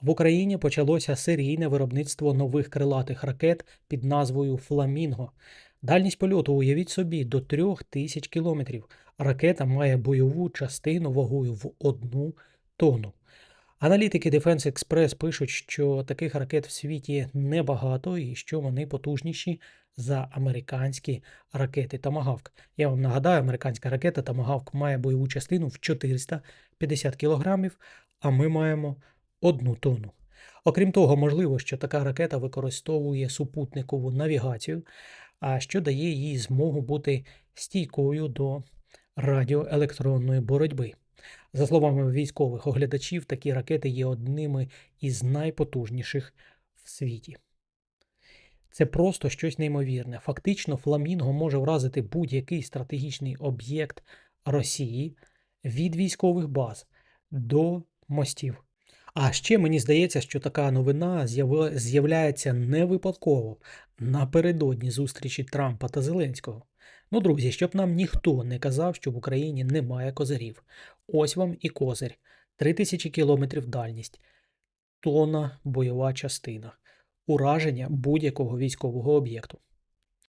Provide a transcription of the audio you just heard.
В Україні почалося серійне виробництво нових крилатих ракет під назвою Фламінго. Дальність польоту, уявіть собі, до 3000 кілометрів. Ракета має бойову частину вагою в одну тонну. Аналітики Defense Express пишуть, що таких ракет в світі небагато і що вони потужніші за американські ракети Тамагавк. Я вам нагадаю, американська ракета Тамагавк має бойову частину в 450 кг, а ми маємо одну тонну. Окрім того, можливо, що така ракета використовує супутникову навігацію, а що дає їй змогу бути стійкою до радіоелектронної боротьби. За словами військових оглядачів, такі ракети є одними із найпотужніших в світі. Це просто щось неймовірне. Фактично, Фламінго може вразити будь-який стратегічний об'єкт Росії від військових баз до мостів. А ще мені здається, що така новина з'являється не випадково напередодні зустрічі Трампа та Зеленського. Ну, друзі, щоб нам ніхто не казав, що в Україні немає козирів. Ось вам і козир. 3000 кілометрів дальність, тонна бойова частина, ураження будь-якого військового об'єкту.